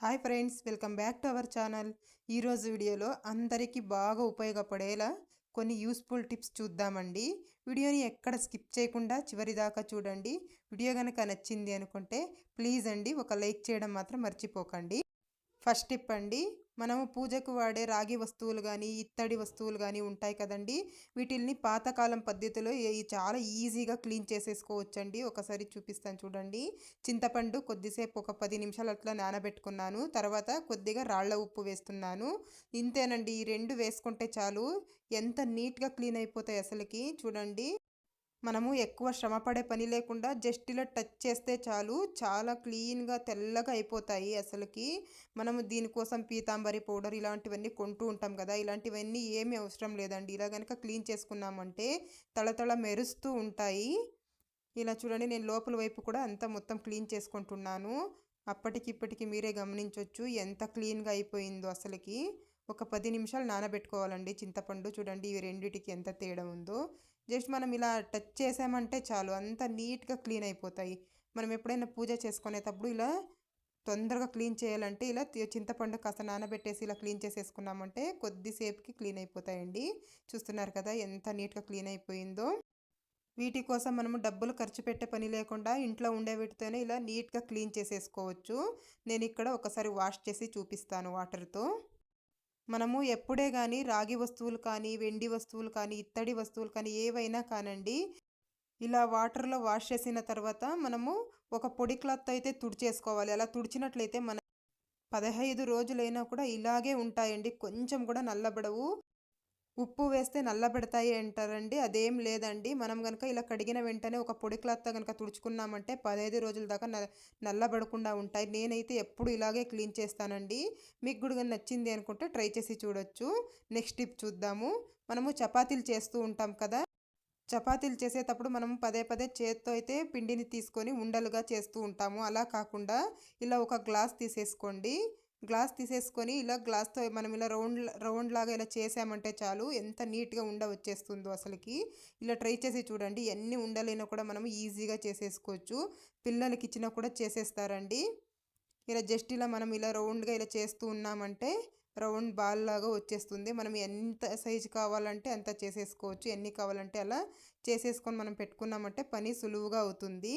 Hi friends welcome back to our channel. ఈరోజు వీడియోలో అందరికీ బాగా ఉపయోగపడేలా కొన్ని యూస్ఫుల్ టిప్స్ చూద్దామండి. వీడియోని ఎక్కడ స్కిప్ చేయకుండా చివరి దాకా చూడండి. వీడియో కనుక నచ్చింది అనుకుంటే ప్లీజ్ అండి ఒక లైక్ చేయడం మాత్రం మర్చిపోకండి. ఫస్ట్ టిప్ అండి మనము పూజకు వాడే రాగి వస్తువులు కానీ ఇత్తడి వస్తువులు కానీ ఉంటాయి కదండి. వీటిల్ని పాతకాలం పద్ధతిలో చాలా ఈజీగా క్లీన్ చేసేసుకోవచ్చండి. ఒకసారి చూపిస్తాను చూడండి. చింతపండు కొద్దిసేపు ఒక పది నిమిషాలు అట్లా నానబెట్టుకున్నాను. తర్వాత కొద్దిగా రాళ్ళ ఉప్పు వేస్తున్నాను. ఇంతేనండి. ఈ రెండు వేసుకుంటే చాలు. ఎంత నీట్గా క్లీన్ అయిపోతాయి అసలుకి. చూడండి. మనము ఎక్కువ శ్రమపడే పని లేకుండా జస్ట్ ఇలా టచ్ చేస్తే చాలు. చాలా క్లీన్గా తెల్లగా అయిపోతాయి అసలుకి. మనము దీనికోసం పీతాంబరి పౌడర్ ఇలాంటివన్నీ కొంటూ ఉంటాం కదా. ఇలాంటివన్నీ ఏమీ అవసరం లేదండి. ఇలా కనుక క్లీన్ చేసుకున్నామంటే తళతళ మెరుస్తూ ఉంటాయి. ఇలా చూడండి నేను లోపల వైపు కూడా అంతా మొత్తం క్లీన్ చేసుకుంటున్నాను. అప్పటికిప్పటికి మీరే గమనించవచ్చు ఎంత క్లీన్గా అయిపోయిందో అసలుకి. ఒక పది నిమిషాలు నానబెట్టుకోవాలండి చింతపండు. చూడండి ఇవి రెండిటికి ఎంత తేడా ఉందో. జస్ట్ మనం ఇలా టచ్ చేసామంటే చాలు. అంత నీట్గా క్లీన్ అయిపోతాయి. మనం ఎప్పుడైనా పూజ చేసుకునేటప్పుడు ఇలా తొందరగా క్లీన్ చేయాలంటే ఇలా చింతపండు కాస్త నానబెట్టేసి ఇలా క్లీన్ చేసేసుకున్నామంటే కొద్దిసేపుకి క్లీన్ అయిపోతాయండి. చూస్తున్నారు కదా ఎంత నీట్గా క్లీన్ అయిపోయిందో. వీటి కోసం మనము డబ్బులు ఖర్చు పెట్టే పని లేకుండా ఇంట్లో ఉండే వీటితోనే ఇలా నీట్గా క్లీన్ చేసేసుకోవచ్చు. నేను ఇక్కడ ఒకసారి వాష్ చేసి చూపిస్తాను వాటర్తో. మనము ఎప్పుడే కానీ రాగి వస్తువులు కానీ వెండి వస్తువులు కానీ ఇత్తడి వస్తువులు కానీ ఏవైనా కానండి ఇలా వాటర్లో వాష్ చేసిన తర్వాత మనము ఒక పొడి క్లాత్ అయితే తుడిచేసుకోవాలి. అలా తుడిచినట్లయితే మన పదహైదు రోజులైనా కూడా ఇలాగే ఉంటాయండి. కొంచెం కూడా నల్లబడవు. ఉప్పు వేస్తే నల్లబెడతాయి అంటారండి. అదేం లేదండి. మనం కనుక ఇలా కడిగిన వెంటనే ఒక పొడి క్లాత్తో కనుక తుడుచుకున్నామంటే పదహైదు రోజుల దాకా నల్లబడకుండా ఉంటాయి. నేనైతే ఎప్పుడు ఇలాగే క్లీన్ చేస్తానండి. మీకు కూడా నచ్చింది అనుకుంటే ట్రై చేసి చూడొచ్చు. నెక్స్ట్ టిప్ చూద్దాము. మనము చపాతీలు చేస్తూ ఉంటాం కదా. చపాతీలు చేసేటప్పుడు మనం పదే పదే చేత్తో అయితే పిండిని తీసుకొని ఉండలుగా చేస్తూ ఉంటాము. అలా కాకుండా ఇలా ఒక గ్లాస్ తీసేసుకోండి. గ్లాస్ తీసేసుకొని ఇలా గ్లాస్తో మనం ఇలా రౌండ్ రౌండ్ లాగా ఇలా చేసామంటే చాలు ఎంత నీట్గా ఉండ వచ్చేస్తుందో అసలుకి. ఇలా ట్రై చేసి చూడండి ఎన్ని ఉండలైనా కూడా మనం ఈజీగా చేసేసుకోవచ్చు. పిల్లలకి ఇచ్చినా కూడా చేసేస్తారండి. ఇలా జస్ట్ ఇలా మనం ఇలా రౌండ్గా ఇలా చేస్తూ ఉన్నామంటే రౌండ్ బాల్ లాగా వచ్చేస్తుంది. మనం ఎంత సైజు కావాలంటే అంత చేసేసుకోవచ్చు. ఎన్ని కావాలంటే అలా చేసేసుకొని మనం పెట్టుకున్నామంటే పని సులువుగా అవుతుంది.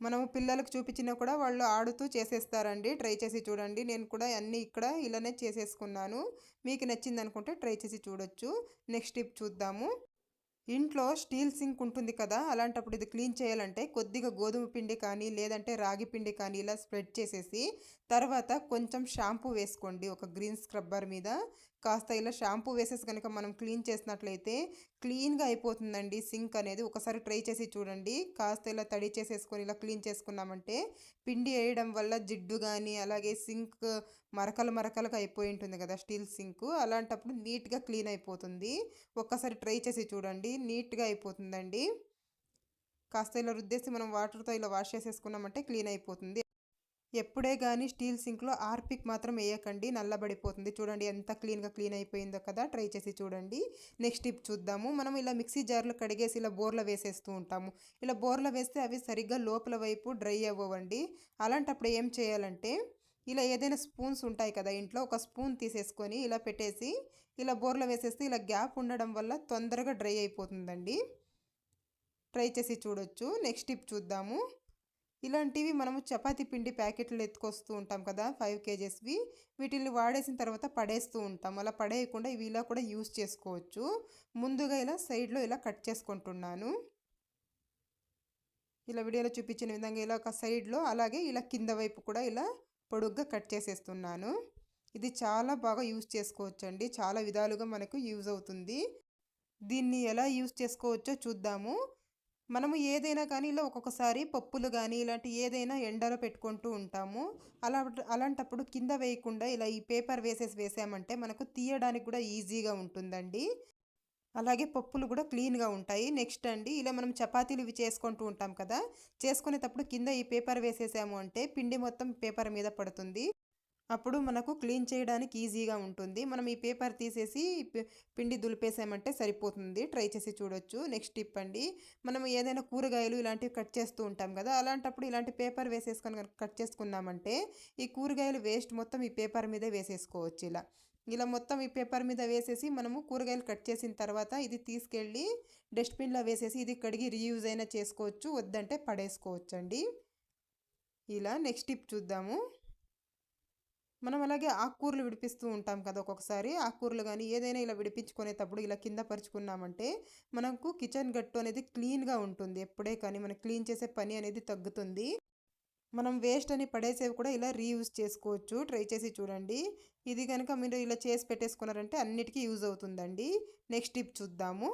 మనము పిల్లలకు చూపించినా కూడా వాళ్ళు ఆడుతూ చేసేస్తారండి. ట్రై చేసి చూడండి. నేను కూడా అన్నీ ఇక్కడ ఇలానే చేసేసుకున్నాను. మీకు నచ్చింది అనుకుంటే ట్రై చేసి చూడొచ్చు. నెక్స్ట్ టిప్ చూద్దాము. ఇంట్లో స్టీల్ సింక్ ఉంటుంది కదా అలాంటప్పుడు ఇది క్లీన్ చేయాలంటే కొద్దిగా గోధుమ పిండి కానీ లేదంటే రాగి పిండి కానీ ఇలా స్ప్రెడ్ చేసేసి తర్వాత కొంచెం షాంపూ వేసుకోండి. ఒక గ్రీన్ స్క్రబ్బర్ మీద. కాస్త ఇలా షాంపూ వేసేసి కనుక మనం క్లీన్ చేసినట్లయితే క్లీన్గా అయిపోతుందండి సింక్ అనేది. ఒకసారి ట్రై చేసి చూడండి. కాస్త ఇలా తడి చేసేసుకొని ఇలా క్లీన్ చేసుకున్నామంటే పిండి వేయడం వల్ల జిడ్డు కానీ అలాగే సింక్ మరకలు మరకలుగా అయిపోయి ఉంటుంది కదా స్టీల్ సింక్. అలాంటప్పుడు నీట్గా క్లీన్ అయిపోతుంది. ఒక్కసారి ట్రై చేసి చూడండి. నీట్గా అయిపోతుందండి. కాస్త ఇలా రుద్దేసి మనం వాటర్తో ఇలా వాష్ చేసేసుకున్నామంటే క్లీన్ అయిపోతుంది. ఎప్పుడే కానీ స్టీల్ సింక్లో ఆర్పిక్ మాత్రం వేయకండి నల్లబడిపోతుంది. చూడండి ఎంత క్లీన్గా క్లీన్ అయిపోయిందో కదా ట్రై చేసి చూడండి. నెక్స్ట్ టిప్ చూద్దాము. మనం ఇలా మిక్సీ జార్లో కడిగేసి ఇలా బోర్లో వేసేస్తూ ఉంటాము. ఇలా బోర్లో వేస్తే అవి సరిగ్గా లోపల వైపు డ్రై అవ్వండి అలాంటప్పుడు ఏం చేయాలంటే ఇలా ఏదైనా స్పూన్స్ ఉంటాయి కదా ఇంట్లో ఒక స్పూన్ తీసేసుకొని ఇలా పెట్టేసి ఇలా బోర్లో వేసేస్తే ఇలా గ్యాప్ ఉండడం వల్ల తొందరగా డ్రై అయిపోతుందండి. ట్రై చేసి చూడొచ్చు. నెక్స్ట్ టిప్ చూద్దాము. ఇలాంటివి మనము చపాతి పిండి ప్యాకెట్లు ఎత్తుకొస్తూ ఉంటాం కదా ఫైవ్ కేజెస్వి. వీటిని వాడేసిన తర్వాత పడేస్తూ ఉంటాం. అలా పడేయకుండా ఇవి ఇలా కూడా యూస్ చేసుకోవచ్చు. ముందుగా ఇలా సైడ్లో ఇలా కట్ చేసుకుంటున్నాను. ఇలా వీడియోలో చూపించిన విధంగా ఇలా ఒక సైడ్లో అలాగే ఇలా కింద వైపు కూడా ఇలా పొడుగ్గా కట్ చేసేస్తున్నాను. ఇది చాలా బాగా యూజ్ చేసుకోవచ్చండి. చాలా విధాలుగా మనకు యూజ్ అవుతుంది. దీన్ని ఎలా యూజ్ చేసుకోవచ్చో చూద్దాము. మనము ఏదైనా కానీ ఇలా ఒక్కొక్కసారి పప్పులు కానీ ఇలాంటి ఏదైనా ఎండలో పెట్టుకుంటూ ఉంటాము. అలా అలాంటప్పుడు కింద వేయకుండా ఇలా ఈ పేపర్ వేసేసి వేసామంటే మనకు తీయడానికి కూడా ఈజీగా ఉంటుందండి. అలాగే పప్పులు కూడా క్లీన్గా ఉంటాయి. నెక్స్ట్ అండి ఇలా మనం చపాతీలు ఇవి చేసుకుంటూ ఉంటాం కదా చేసుకునేటప్పుడు కింద ఈ పేపర్ వేసేసాము అంటే పిండి మొత్తం పేపర్ మీద పడుతుంది. అప్పుడు మనకు క్లీన్ చేయడానికి ఈజీగా ఉంటుంది. మనం ఈ పేపర్ తీసేసి పి- పిండి దులిపేసామంటే సరిపోతుంది. ట్రై చేసి చూడొచ్చు. నెక్స్ట్ టిప్ అండి మనం ఏదైనా కూరగాయలు ఇలాంటివి కట్ చేస్తూ ఉంటాం కదా అలాంటప్పుడు ఇలాంటి పేపర్ వేసేసుకొని కట్ చేసుకున్నామంటే ఈ కూరగాయలు వేస్ట్ మొత్తం ఈ పేపర్ మీదే వేసేసుకోవచ్చు ఇలా. ఇలా మొత్తం ఈ పేపర్ మీద వేసేసి మనము కూరగాయలు కట్ చేసిన తర్వాత ఇది తీసుకెళ్ళి డస్ట్బిన్లో వేసేసి ఇది కడిగి రీయూజ్ అయినా చేసుకోవచ్చు వద్దంటే పడేసుకోవచ్చు అండి ఇలా నెక్స్ట్ టిప్ చూద్దాము. మనం అలాగే ఆకుకూరలు విడిపిస్తూ ఉంటాం కదా ఒక్కొక్కసారి. ఆకుకూరలు కానీ ఏదైనా ఇలా విడిపించుకునేటప్పుడు ఇలా కింద పరుచుకున్నామంటే మనకు కిచెన్ గట్టు అనేది క్లీన్గా ఉంటుంది. ఎప్పుడే కానీ మనం క్లీన్ చేసే పని అనేది తగ్గుతుంది. మనం వేస్ట్ అని పడేసేవి కూడా ఇలా రీయూజ్ చేసుకోవచ్చు. ట్రై చేసి చూడండి. ఇది కనుక మీరు ఇలా చేసి పెట్టేసుకున్నారంటే అన్నిటికీ యూజ్ అవుతుందండి. నెక్స్ట్ టిప్ చూద్దాము.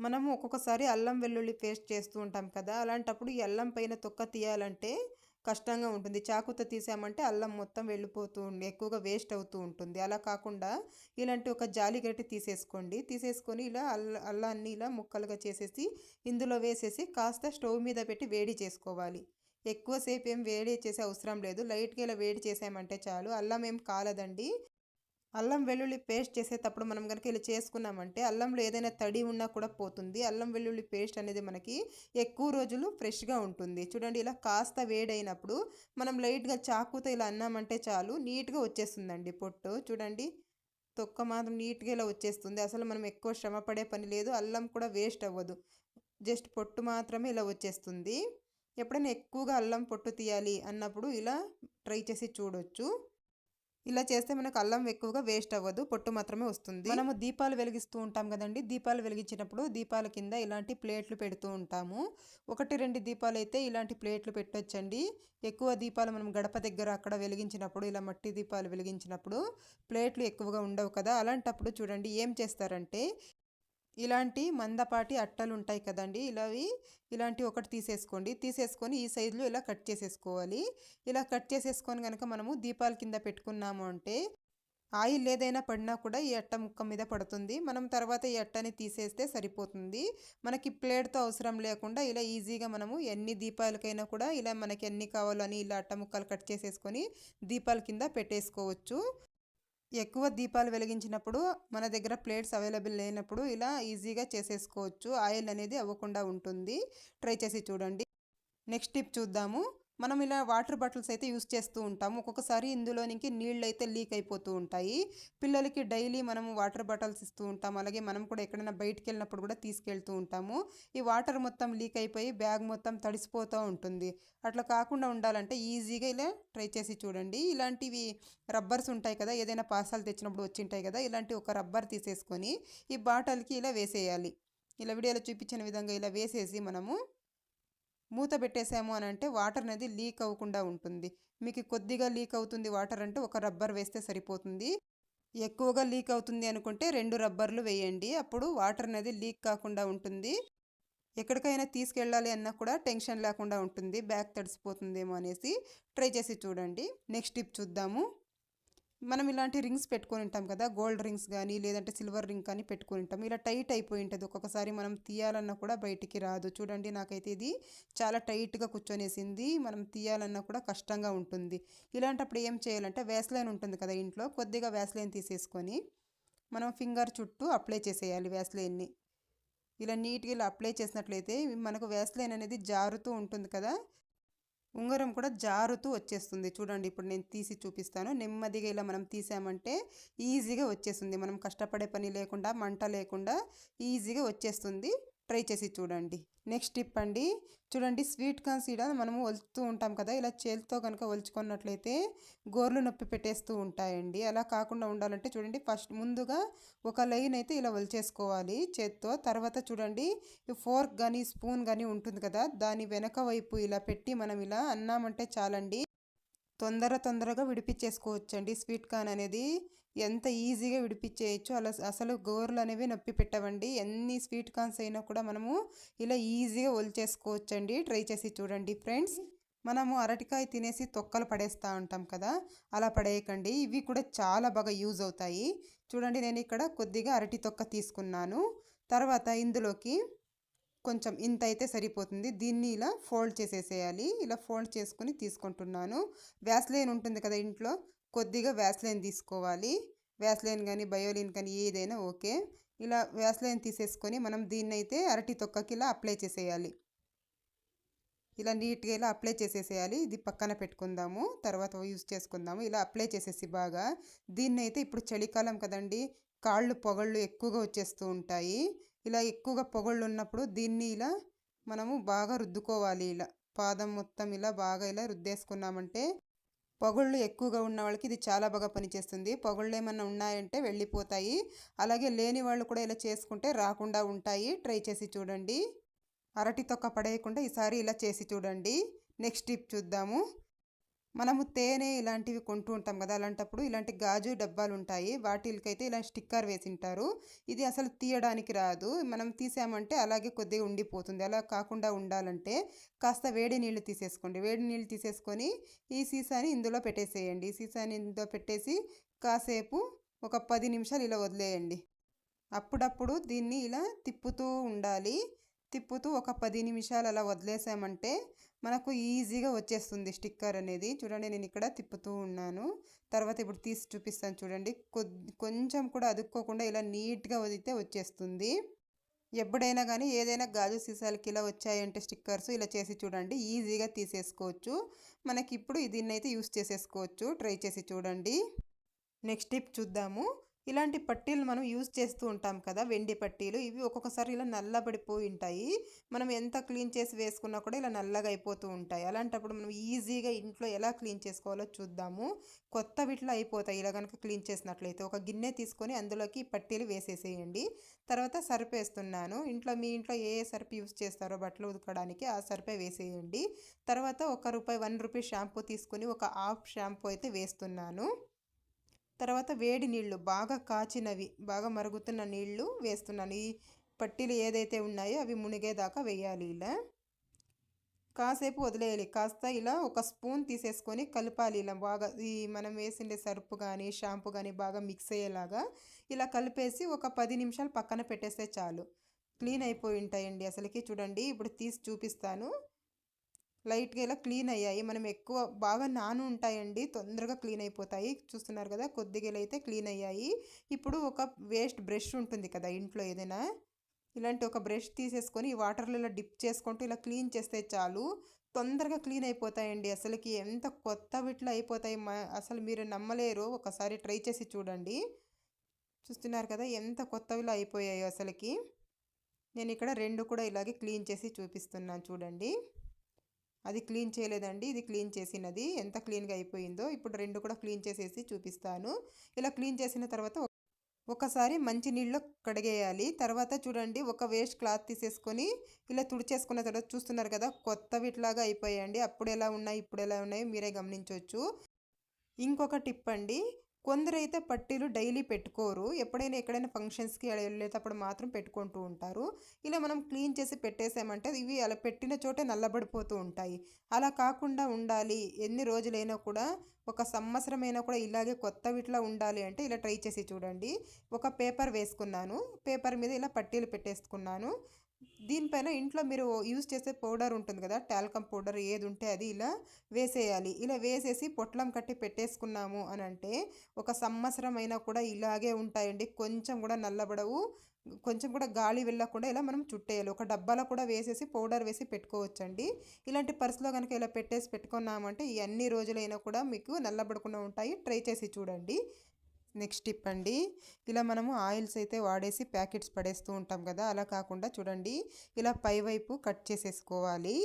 మనము ఒక్కొక్కసారి అల్లం వెల్లుల్లి పేస్ట్ చేస్తూ ఉంటాం కదా. అలాంటప్పుడు ఈ అల్లం పైన తొక్క తీయాలంటే కష్టంగా ఉంటుంది. చాకుతో తీసామంటే అల్లం మొత్తం వెళ్ళిపోతూ ఉండి ఎక్కువగా వేస్ట్ అవుతూ ఉంటుంది. అలా కాకుండా ఇలాంటి ఒక జాలి గట్టి తీసేసుకోండి. తీసేసుకొని ఇలా అల్ల అల్లాన్ని ఇలా ముక్కలుగా చేసేసి ఇందులో వేసేసి కాస్త స్టవ్ మీద పెట్టి వేడి చేసుకోవాలి. ఎక్కువసేపు ఏం వేడి చేసే అవసరం లేదు. లైట్గా ఇలా వేడి చేసామంటే చాలు. అల్లం ఏం కాలదండి. అల్లం వెల్లుల్లి పేస్ట్ చేసేటప్పుడు మనం కనుక ఇలా చేసుకున్నామంటే అల్లంలో ఏదైనా తడి ఉన్నా కూడా పోతుంది. అల్లం వెల్లుల్లి పేస్ట్ అనేది మనకి ఎక్కువ రోజులు ఫ్రెష్గా ఉంటుంది. చూడండి ఇలా కాస్త వేడైనప్పుడు మనం లైట్గా చాకుతో ఇలా అన్నామంటే చాలు నీట్గా వచ్చేస్తుందండి పొట్టు. చూడండి తొక్క మాత్రం నీట్గా ఇలా వచ్చేస్తుంది. అసలు మనం ఎక్కువ శ్రమ పడే పని లేదు అల్లం కూడా వేస్ట్ అవ్వదు. జస్ట్ పొట్టు మాత్రమే ఇలా వచ్చేస్తుంది. ఎప్పుడైనా ఎక్కువగా అల్లం పొట్టు తీయాలి అన్నప్పుడు ఇలా ట్రై చేసి చూడొచ్చు. ఇలా చేస్తే మనకు అల్లం ఎక్కువగా వేస్ట్ అవ్వదు పొట్టు మాత్రమే వస్తుంది. మనము దీపాలు వెలిగిస్తూ ఉంటాం కదండి. దీపాలు వెలిగించినప్పుడు దీపాల కింద ఇలాంటి ప్లేట్లు పెడుతూ ఉంటాము. ఒకటి రెండు దీపాలు అయితే ఇలాంటి ప్లేట్లు పెట్టొచ్చండి. ఎక్కువ దీపాలు మనం గడప దగ్గర అక్కడ వెలిగించినప్పుడు ఇలా మట్టి దీపాలు వెలిగించినప్పుడు ప్లేట్లు ఎక్కువగా ఉండవు కదా. అలాంటప్పుడు చూడండి ఏం చేస్తారంటే ఇలాంటి మందపాటి అట్టలు ఉంటాయి కదండి. ఇలావి ఇలాంటి ఒకటి తీసేసుకోండి. తీసేసుకొని ఈ సైజులో ఇలా కట్ చేసేసుకోవాలి. ఇలా కట్ చేసేసుకొని కనుక మనము దీపాల కింద పెట్టుకున్నాము అంటే ఆయిల్ ఏదైనా పడినా కూడా ఈ అట్ట ముక్క మీద పడుతుంది. మనం తర్వాత ఈ అట్టని తీసేస్తే సరిపోతుంది. మనకి ప్లేట్తో అవసరం లేకుండా ఇలా ఈజీగా మనము ఎన్ని దీపాలకైనా కూడా ఇలా మనకి ఎన్ని కావాలో అని ఇలా అట్ట ముక్కలు కట్ చేసేసుకొని దీపాల కింద పెట్టేసుకోవచ్చు. ఎక్కువ దీపాలు వెలిగించినప్పుడు మన దగ్గర ప్లేట్స్ అవైలబుల్ లేనప్పుడు ఇలా ఈజీగా చేసేసుకోవచ్చు. ఆయిల్ అనేది అవ్వకుండా ఉంటుంది. ట్రై చేసి చూడండి. నెక్స్ట్ టిప్ చూద్దాము. మనం ఇలా వాటర్ బాటిల్స్ అయితే యూస్ చేస్తూ ఉంటాము. ఒక్కొక్కసారి ఇందులోనికి నీళ్ళు అయితే లీక్ అయిపోతూ ఉంటాయి. పిల్లలకి డైలీ మనము వాటర్ బాటిల్స్ ఇస్తూ ఉంటాం. అలాగే మనం కూడా ఎక్కడైనా బయటికి వెళ్ళినప్పుడు కూడా తీసుకెళ్తూ ఉంటాము. ఈ వాటర్ మొత్తం లీక్ అయిపోయి బ్యాగ్ మొత్తం తడిసిపోతూ ఉంటుంది. అట్లా కాకుండా ఉండాలంటే ఈజీగా ఇలా ట్రై చేసి చూడండి. ఇలాంటివి రబ్బర్స్ ఉంటాయి కదా ఏదైనా పార్సల్ తెచ్చినప్పుడు వచ్చి ఉంటాయి కదా ఇలాంటి ఒక రబ్బర్ తీసేసుకొని ఈ బాటిల్కి ఇలా వేసేయాలి. ఇలా వీడియోలో చూపించిన విధంగా ఇలా వేసేసి మనము మూత పెట్టేసాము అని అంటే వాటర్ అనేది లీక్ అవ్వకుండా ఉంటుంది. మీకు కొద్దిగా లీక్ అవుతుంది వాటర్ అంటే ఒక రబ్బర్ వేస్తే సరిపోతుంది. ఎక్కువగా లీక్ అవుతుంది అనుకుంటే రెండు రబ్బర్లు వేయండి. అప్పుడు వాటర్ అనేది లీక్ కాకుండా ఉంటుంది. ఎక్కడికైనా తీసుకెళ్ళాలి అన్నా కూడా టెన్షన్ లేకుండా ఉంటుంది. బ్యాగ్ తడిసిపోతుందేమో అనేసి ట్రై చేసి చూడండి. నెక్స్ట్ టిప్ చూద్దాము. మనం ఇలాంటి రింగ్స్ పెట్టుకొని ఉంటాం కదా గోల్డ్ రింగ్స్ కానీ లేదంటే సిల్వర్ రింగ్ కానీ పెట్టుకొని ఉంటాం. ఇలా టైట్ అయిపోయి ఉంటుంది. ఒక్కొక్కసారి మనం తీయాలన్నా కూడా బయటికి రాదు. చూడండి నాకైతే ఇది చాలా టైట్గా కూర్చొనేసింది. మనం తీయాలన్నా కూడా కష్టంగా ఉంటుంది. ఇలాంటప్పుడు ఏం చేయాలంటే వ్యాస్లైన్ ఉంటుంది కదా ఇంట్లో కొద్దిగా వ్యాస్లైన్ తీసేసుకొని మనం ఫింగర్ చుట్టూ అప్లై చేసేయాలి వ్యాస్లైన్ని. ఇలా నీట్గా ఇలా అప్లై చేసినట్లయితే మనకు వ్యాస్లైన్ అనేది జారుతూ ఉంటుంది కదా ఉంగరం కూడా జారుతూ వచ్చేస్తుంది. చూడండి ఇప్పుడు నేను తీసి చూపిస్తాను. నెమ్మదిగా ఇలా మనం తీసామంటే ఈజీగా వచ్చేస్తుంది. మనం కష్టపడే పని లేకుండా మంట లేకుండా ఈజీగా వచ్చేస్తుంది. ట్రై చేసి చూడండి. నెక్స్ట్ టిప్ అండి. చూడండి స్వీట్ కార్న్స్ ఇక్కడ మనము వలుతూ ఉంటాం కదా ఇలా చేతితో కనుక ఒలుచుకున్నట్లయితే గోర్లు నొప్పి పెట్టేస్తూ ఉంటాయండి. అలా కాకుండా ఉండాలంటే చూడండి ఫస్ట్ ముందుగా ఒక లైన్ అయితే ఇలా ఒలిచేసుకోవాలి చేత్తో. తర్వాత చూడండి ఫోర్క్ కానీ స్పూన్ కానీ ఉంటుంది కదా దాని వెనక వైపు ఇలా పెట్టి మనం ఇలా అన్నామంటే చాలండి. తొందర తొందరగా విడిపించేసుకోవచ్చండి. స్వీట్ కార్న్ అనేది ఎంత ఈజీగా విడిపించేయచ్చు. అలా అసలు గోర్లు అనేవి నొప్పి పెట్టవండి. ఎన్ని స్వీట్ కార్న్స్ అయినా కూడా మనము ఇలా ఈజీగా ఒలిచేసుకోవచ్చండి. ట్రై చేసి చూడండి ఫ్రెండ్స్. మనము అరటికాయ తినేసి తొక్కలు పడేస్తూ ఉంటాం కదా అలా పడేయకండి. ఇవి కూడా చాలా బాగా యూజ్ అవుతాయి. చూడండి నేను ఇక్కడ కొద్దిగా అరటి తొక్క తీసుకున్నాను. తర్వాత ఇందులోకి కొంచెం ఇంత అయితే సరిపోతుంది. దీన్ని ఇలా ఫోల్డ్ చేసేసేయాలి. ఇలా ఫోల్డ్ చేసుకుని తీసుకుంటున్నాను. వ్యాస్లైన్ ఉంటుంది కదా ఇంట్లో కొద్దిగా వ్యాస్లైన్ తీసుకోవాలి. వ్యాస్లైన్ కానీ బయోలిన్ కానీ ఏదైనా ఓకే. ఇలా వ్యాస్లైన్ తీసేసుకొని మనం దీన్నైతే అరటి తొక్కకి ఇలా అప్లై చేసేయాలి. ఇలా నీట్గా ఇలా అప్లై చేసేసేయాలి. ఇది పక్కన పెట్టుకుందాము. తర్వాత యూజ్ చేసుకుందాము. ఇలా అప్లై చేసేసి బాగా దీన్నైతే ఇప్పుడు చలికాలం కదండి. కాళ్ళు పొగళ్ళు ఎక్కువగా వచ్చేస్తూ ఉంటాయి. ఇలా ఎక్కువగా పొగళ్ళు ఉన్నప్పుడు దీన్ని ఇలా మనము బాగా రుద్దుకోవాలి. ఇలా పాదం మొత్తం ఇలా బాగా ఇలా రుద్దేసుకున్నామంటే పొగళ్ళు ఎక్కువగా ఉన్న వాళ్ళకి ఇది చాలా బాగా పనిచేస్తుంది. పొగళ్ళు ఏమన్నా ఉన్నాయంటే వెళ్ళిపోతాయి. అలాగే లేని వాళ్ళు కూడా ఇలా చేసుకుంటే రాకుండా ఉంటాయి. ట్రై చేసి చూడండి. అరటి తొక్క పడేయకుండా ఈసారి ఇలా చేసి చూడండి. నెక్స్ట్ టిప్ చూద్దాము. మనము తేనె ఇలాంటివి కొంటూ ఉంటాం కదా అలాంటప్పుడు ఇలాంటి గాజు డబ్బాలు ఉంటాయి వాటికైతే ఇలా స్టిక్కర్ వేసింటారు. ఇది అసలు తీయడానికి రాదు. మనం తీసామంటే అలాగే కొద్దిగా ఉండిపోతుంది. అలా కాకుండా ఉండాలంటే కాస్త వేడి నీళ్ళు తీసేసుకోండి. వేడి నీళ్ళు తీసేసుకొని ఈ సీసాని ఇందులో పెట్టేసేయండి. ఈ సీసాని ఇందులో పెట్టేసి కాసేపు ఒక పది నిమిషాలు ఇలా వదిలేయండి. అప్పుడప్పుడు దీన్ని ఇలా తిప్పుతూ ఉండాలి. తిప్పుతూ ఒక పది నిమిషాలు అలా వదిలేసామంటే మనకు ఈజీగా వచ్చేస్తుంది స్టిక్కర్ అనేది. చూడండి నేను ఇక్కడ తిప్పుతూ ఉన్నాను. తర్వాత ఇప్పుడు తీసి చూపిస్తాను చూడండి. కొంచెం కూడా అదుక్కోకుండా ఇలా నీట్గా వదిలితే వచ్చేస్తుంది. ఎప్పుడైనా కానీ ఏదైనా గాజు సీసాలకి ఇలా వచ్చాయంటే స్టిక్కర్స్ ఇలా చేసి చూడండి. ఈజీగా తీసేసుకోవచ్చు. మనకి ఇప్పుడు దీన్ని అయితే యూస్ చేసేసుకోవచ్చు. ట్రై చేసి చూడండి. నెక్స్ట్ టిప్ చూద్దాము. ఇలాంటి పట్టీలు మనం యూజ్ చేస్తూ ఉంటాం కదా వెండి పట్టీలు. ఇవి ఒక్కొక్కసారి ఇలా నల్లబడిపోయి ఉంటాయి. మనం ఎంత క్లీన్ చేసి వేసుకున్నా కూడా ఇలా నల్లగా అయిపోతూ ఉంటాయి. అలాంటప్పుడు మనం ఈజీగా ఇంట్లో ఎలా క్లీన్ చేసుకోవాలో చూద్దాము. కొత్త వీటిలో అయిపోతాయి. ఇలా కనుక క్లీన్ చేసినట్లయితే ఒక గిన్నె తీసుకొని అందులోకి పట్టీలు వేసేసేయండి. తర్వాత సర్ఫ్ వేస్తున్నాను. ఇంట్లో మీ ఇంట్లో ఏ సర్ఫ్ యూజ్ చేస్తారో బట్టలు ఉతకడానికి ఆ సర్ఫే వేసేయండి. తర్వాత ఒక రూపాయి వన్ రూపీ షాంపూ తీసుకొని ఒక హాఫ్ షాంపూ అయితే వేస్తున్నాను. తర్వాత వేడి నీళ్ళు బాగా కాచినవి బాగా మరుగుతున్న నీళ్ళు వేస్తున్నాను. ఈ పట్టీలు ఏదైతే ఉన్నాయో అవి మునిగేదాకా వేయాలి ఇలా. కాసేపు వదిలేయాలి. కాస్త ఇలా ఒక స్పూన్ తీసేసుకొని కలపాలి ఇలా బాగా. ఈ మనం వేసిండే సర్పు కానీ షాంపూ కానీ బాగా మిక్స్ అయ్యేలాగా ఇలా కలిపేసి ఒక పది నిమిషాలు పక్కన పెట్టేస్తే చాలు. క్లీన్ అయిపోయి ఉంటాయండి అసలుకి. చూడండి ఇప్పుడు తీసి చూపిస్తాను. లైట్గా ఇలా క్లీన్ అయ్యాయి. మనం ఎక్కువ బాగా నాను ఉంటాయండి. తొందరగా క్లీన్ అయిపోతాయి. చూస్తున్నారు కదా కొద్దిగా అయితే క్లీన్ అయ్యాయి. ఇప్పుడు ఒక వేస్ట్ బ్రష్ ఉంటుంది కదా ఇంట్లో ఏదైనా. ఇలాంటి ఒక బ్రష్ తీసేసుకొని ఈ వాటర్లో ఇలా డిప్ చేసుకుంటూ ఇలా క్లీన్ చేస్తే చాలు. తొందరగా క్లీన్ అయిపోతాయండి. అసలుకి ఎంత కొత్త విట్లు అయిపోతాయి అసలు మీరు నమ్మలేరు. ఒకసారి ట్రై చేసి చూడండి. చూస్తున్నారు కదా ఎంత కొత్తవిలో అయిపోయాయో అసలుకి. నేను ఇక్కడ రెండు కూడా ఇలాగే క్లీన్ చేసి చూపిస్తున్నాను చూడండి. అది క్లీన్ చేయలేదండి ఇది క్లీన్ చేసినది. ఎంత క్లీన్గా అయిపోయిందో ఇప్పుడు రెండు కూడా క్లీన్ చేసేసి చూపిస్తాను. ఇలా క్లీన్ చేసిన తర్వాత ఒకసారి మంచి నీళ్ళు కడిగేయాలి. తర్వాత చూడండి ఒక వేస్ట్ క్లాత్ తీసేసుకొని ఇలా తుడిచేసుకున్న తర్వాత చూస్తున్నారు కదా కొత్త వీటిలాగా అయిపోయాయండి. అప్పుడు ఎలా ఉన్నాయి ఇప్పుడు ఎలా ఉన్నాయి మీరే గమనించవచ్చు ఇంకొక టిప్ అండి కొందరైతే పట్టీలు డైలీ పెట్టుకోరు. ఎప్పుడైనా ఎక్కడైనా ఫంక్షన్స్కి వెళ్ళేటప్పుడు మాత్రం పెట్టుకుంటూ ఉంటారు. ఇలా మనం క్లీన్ చేసి పెట్టేసామంటే ఇవి అలా పెట్టిన చోటే నల్లబడిపోతూ ఉంటాయి. అలా కాకుండా ఉండాలి. ఎన్ని రోజులైనా కూడా ఒక సంవత్సరమైనా కూడా ఇలాగే కొత్త వీటిలో ఉండాలి అంటే ఇలా ట్రై చేసి చూడండి. ఒక పేపర్ వేసుకున్నాను. పేపర్ మీద ఇలా పట్టీలు పెట్టేసుకున్నాను. దీనిపైన ఇంట్లో మీరు యూజ్ చేసే పౌడర్ ఉంటుంది కదా టాల్కమ్ పౌడర్ ఏది ఉంటే అది ఇలా వేసేయాలి. ఇలా వేసేసి పొట్లం కట్టి పెట్టేసుకున్నాము అని అంటే ఒక సంవత్సరం అయినా కూడా ఇలాగే ఉంటాయండి. కొంచెం కూడా నల్లబడవు కొంచెం కూడా గాలి వెళ్ళకుండా ఇలా మనం చుట్టేయాలి. ఒక డబ్బాలో కూడా వేసేసి పౌడర్ వేసి పెట్టుకోవచ్చండి. ఇలాంటి పర్సులో కనుక ఇలా పెట్టేసి పెట్టుకున్నామంటే ఈ అన్ని రోజులైనా కూడా మీకు నల్లబడకుండా ఉంటాయి. ట్రై చేసి చూడండి. నెక్స్ట్ టిప్ అండి. ఇలా మనము ఆయిల్స్ అయితే వాడేసి ప్యాకెట్స్ పడేస్తూ ఉంటాం కదా అలా కాకుండా చూడండి. ఇలా పైవైపు కట్ చేసేసుకోవాలి.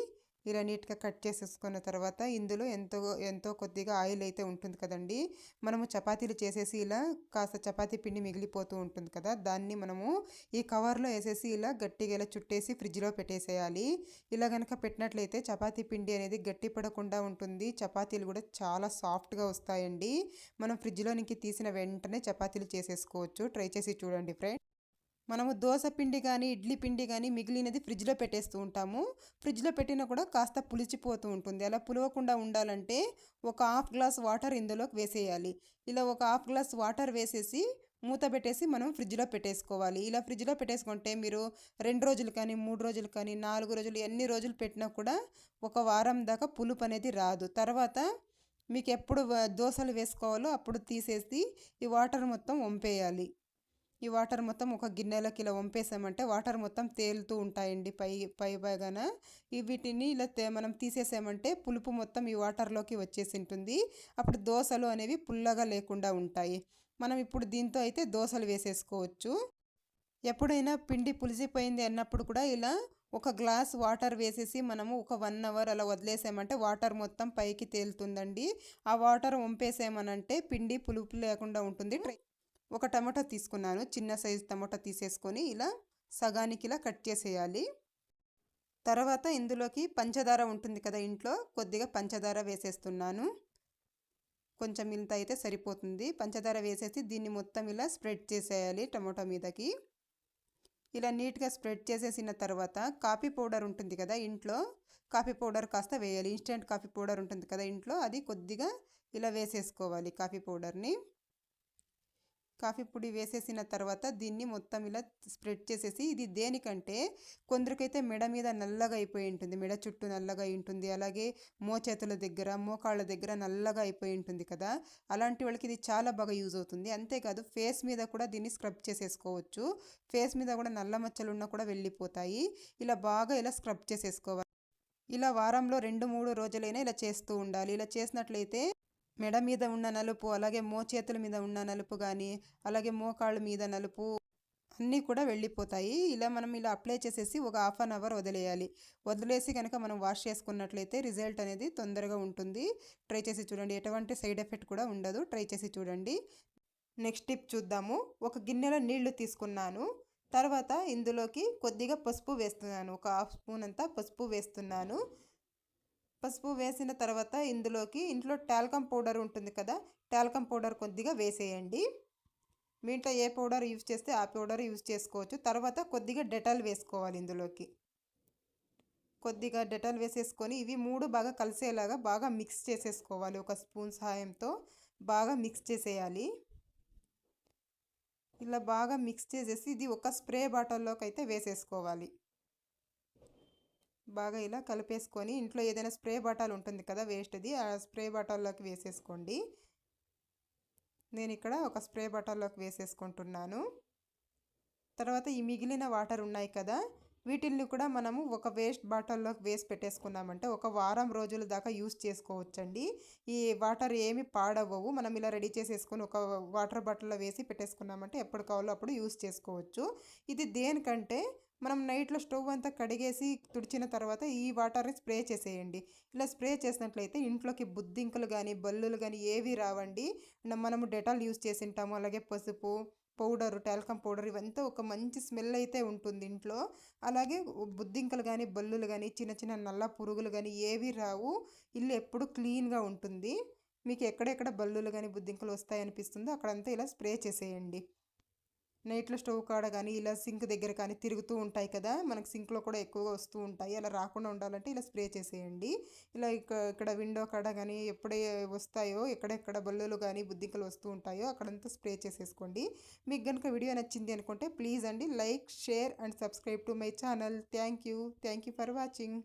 ఇలా నీట్గా కట్ చేసేసుకున్న తర్వాత ఇందులో ఎంతో ఎంతో కొద్దిగా ఆయిల్ అయితే ఉంటుంది కదండి. మనము చపాతీలు చేసేసి ఇలా కాస్త చపాతీ పిండి మిగిలిపోతూ ఉంటుంది కదా. దాన్ని మనము ఈ కవర్లో వేసేసి ఇలా గట్టిగా ఇలా చుట్టేసి ఫ్రిడ్జ్లో పెట్టేసేయాలి. ఇలా కనుక పెట్టినట్లయితే చపాతీ పిండి అనేది గట్టి పడకుండా ఉంటుంది. చపాతీలు కూడా చాలా సాఫ్ట్గా వస్తాయండి. మనం ఫ్రిడ్జ్లో నుంచి తీసిన వెంటనే చపాతీలు చేసేసుకోవచ్చు. ట్రై చేసి చూడండి ఫ్రెండ్ మనము దోశ పిండి కానీ ఇడ్లీ పిండి కానీ మిగిలినది ఫ్రిడ్జ్లో పెట్టేస్తూ ఉంటాము. ఫ్రిడ్జ్లో పెట్టినా కూడా కాస్త పులిచిపోతూ ఉంటుంది. అలా పులవకుండా ఉండాలంటే ఒక హాఫ్ గ్లాస్ వాటర్ ఇందులోకి వేసేయాలి. ఇలా ఒక హాఫ్ గ్లాస్ వాటర్ వేసేసి మూత పెట్టేసి మనం ఫ్రిడ్జ్లో పెట్టేసుకోవాలి. ఇలా ఫ్రిడ్జ్లో పెట్టేసుకుంటే మీరు రెండు రోజులు కానీ మూడు రోజులు కానీ నాలుగు రోజులు ఎన్ని రోజులు పెట్టినా కూడా ఒక వారం దాకా పులుపు అనేది రాదు. తర్వాత మీకు ఎప్పుడు దోశలు వేసుకోవాలో అప్పుడు తీసేసి ఈ వాటర్ మొత్తం వంపేయాలి. ఈ వాటర్ మొత్తం ఒక గిన్నెలోకి ఇలా వంపేసామంటే వాటర్ మొత్తం తేలుతూ ఉంటాయండి పై పై పైగాన వీటిని ఇలా మనం తీసేసామంటే పులుపు మొత్తం ఈ వాటర్లోకి వచ్చేసి ఉంటుంది అప్పుడు దోశలు అనేవి పుల్లగా లేకుండా ఉంటాయి. మనం ఇప్పుడు దీంతో అయితే దోశలు వేసేసుకోవచ్చు. ఎప్పుడైనా పిండి పులిసిపోయింది అన్నప్పుడు కూడా ఇలా ఒక గ్లాస్ వాటర్ వేసేసి మనము ఒక వన్ అవర్ అలా వదిలేసామంటే వాటర్ మొత్తం పైకి తేలుతుందండి. ఆ వాటర్ వంపేసామనంటే పిండి పులుపు లేకుండా ఉంటుంది. ఒక టమాటా తీసుకున్నాను. చిన్న సైజు టమాటా తీసేసుకొని ఇలా సగానికి ఇలా కట్ చేసేయాలి. తర్వాత ఇందులోకి పంచదార ఉంటుంది కదా ఇంట్లో కొద్దిగా పంచదార వేసేస్తున్నాను. కొంచెం ఇంత అయితే సరిపోతుంది. పంచదార వేసేసి దీన్ని మొత్తం ఇలా స్ప్రెడ్ చేసేయాలి టమాటో మీదకి. ఇలా నీట్గా స్ప్రెడ్ చేసేసిన తర్వాత కాఫీ పౌడర్ ఉంటుంది కదా ఇంట్లో కాఫీ పౌడర్ కాస్త వేయాలి. ఇన్స్టెంట్ కాఫీ పౌడర్ ఉంటుంది కదా ఇంట్లో అది కొద్దిగా ఇలా వేసేసుకోవాలి కాఫీ పౌడర్ని. కాఫీ పొడి వేసేసిన తర్వాత దీన్ని మొత్తం ఇలా స్ప్రెడ్ చేసేసి ఇది దేనికంటే కొందరికైతే మెడ మీద నల్లగా అయిపోయి ఉంటుంది. మెడ చుట్టూ నల్లగా ఉంటుంది. అలాగే మోచేతుల దగ్గర మోకాళ్ళ దగ్గర నల్లగా అయిపోయి ఉంటుంది కదా. అలాంటి వాళ్ళకి ఇది చాలా బాగా యూజ్ అవుతుంది. అంతేకాదు ఫేస్ మీద కూడా దీన్ని స్క్రబ్ చేసేసుకోవచ్చు. ఫేస్ మీద కూడా నల్ల మచ్చలు ఉన్నా కూడా వెళ్ళిపోతాయి. ఇలా బాగా ఇలా స్క్రబ్ చేసేసుకోవాలి. ఇలా వారంలో రెండు మూడు రోజులైనా ఇలా చేస్తూ ఉండాలి. ఇలా చేసినట్లయితే మెడ మీద ఉన్న నలుపు అలాగే మో చేతుల మీద ఉన్న నలుపు కానీ అలాగే మోకాళ్ళ మీద నలుపు అన్నీ కూడా వెళ్ళిపోతాయి. ఇలా మనం ఇలా అప్లై చేసేసి ఒక హాఫ్ అన్ అవర్ వదిలేయాలి. వదిలేసి కనుక మనం వాష్ చేసుకున్నట్లయితే రిజల్ట్ అనేది తొందరగా ఉంటుంది. ట్రై చేసి చూడండి. ఎటువంటి సైడ్ ఎఫెక్ట్ కూడా ఉండదు. ట్రై చేసి చూడండి. నెక్స్ట్ టిప్ చూద్దాము. ఒక గిన్నెలో నీళ్ళు తీసుకున్నాను. తర్వాత ఇందులోకి కొద్దిగా పసుపు వేస్తున్నాను. ఒక హాఫ్ స్పూన్ అంతా పసుపు వేస్తున్నాను. పసుపు వేసిన తర్వాత ఇందులోకి ఇంట్లో టాల్కమ్ పౌడర్ ఉంటుంది కదా టాల్కమ్ పౌడర్ కొద్దిగా వేసేయండి. మీ ఇంట్లో ఏ పౌడర్ యూజ్ చేస్తే ఆ పౌడర్ యూజ్ చేసుకోవచ్చు. తర్వాత కొద్దిగా డెటాల్ వేసుకోవాలి ఇందులోకి. కొద్దిగా డెటాల్ వేసేసుకొని ఇవి మూడు బాగా కలిసేలాగా బాగా మిక్స్ చేసేసుకోవాలి. ఒక స్పూన్ సహాయంతో బాగా మిక్స్ చేసేయాలి. ఇలా బాగా మిక్స్ చేసేసి ఇది ఒక స్ప్రే బాటిల్లోకి అయితే వేసేసుకోవాలి. బాగా ఇలా కలిపేసుకొని ఇంట్లో ఏదైనా స్ప్రే బాటాల్ ఉంటుంది కదా వేస్ట్ది ఆ స్ప్రే బాటాల్లోకి వేసేసుకోండి. నేను ఇక్కడ ఒక స్ప్రే బాటాల్లోకి వేసేసుకుంటున్నాను. తర్వాత ఈ మిగిలిన వాటర్ ఉన్నాయి కదా వీటిల్ని కూడా మనము ఒక వేస్ట్ బాటిల్లోకి వేసి పెట్టేసుకున్నామంటే ఒక వారం రోజుల దాకా యూస్ చేసుకోవచ్చండి. ఈ వాటర్ ఏమి పాడవ్వవు మనం ఇలా రెడీ చేసేసుకొని ఒక వాటర్ బాటిల్లో వేసి పెట్టేసుకున్నామంటే ఎప్పుడు కావాలో అప్పుడు యూస్ చేసుకోవచ్చు. ఇది దేనికంటే మనం నైట్లో స్టవ్ అంతా కడిగేసి తుడిచిన తర్వాత ఈ వాటర్ని స్ప్రే చేసేయండి. ఇలా స్ప్రే చేసినట్లయితే ఇంట్లోకి బుద్ధింకలు కానీ బల్లులు కానీ ఏవి రావండి. మనము డెటాల్ యూస్ చేసి ఉంటాము అలాగే పసుపు పౌడర్ టాల్కమ్ పౌడర్ ఇవంతా ఒక మంచి స్మెల్ అయితే ఉంటుంది ఇంట్లో. అలాగే బుద్ధింకలు కానీ బల్లులు కానీ చిన్న చిన్న నల్ల పురుగులు కానీ ఏవి రావు. ఇల్లు ఎప్పుడు క్లీన్గా ఉంటుంది. మీకు ఎక్కడెక్కడ బల్లులు కానీ బుద్ధింకలు వస్తాయనిపిస్తుందో అక్కడంతా ఇలా స్ప్రే చేసేయండి. నైట్లో స్టవ్ కాడ కానీ ఇలా సింక్ దగ్గర కానీ తిరుగుతూ ఉంటాయి కదా మనకు సింక్లో కూడా ఎక్కువగా వస్తూ ఉంటాయి. అలా రాకుండా ఉండాలంటే ఇలా స్ప్రే చేసేయండి. ఇలా ఇక్కడ విండో కాడ కానీ ఎప్పుడే వస్తాయో ఎక్కడెక్కడ బల్లులు కానీ బుద్ధింకలు వస్తూ ఉంటాయో అక్కడంతా స్ప్రే చేసేసుకోండి. మీకు కనుక వీడియో నచ్చింది అనుకుంటే ప్లీజ్ అండి like share and subscribe to my channel. Thank you. Thank you for watching.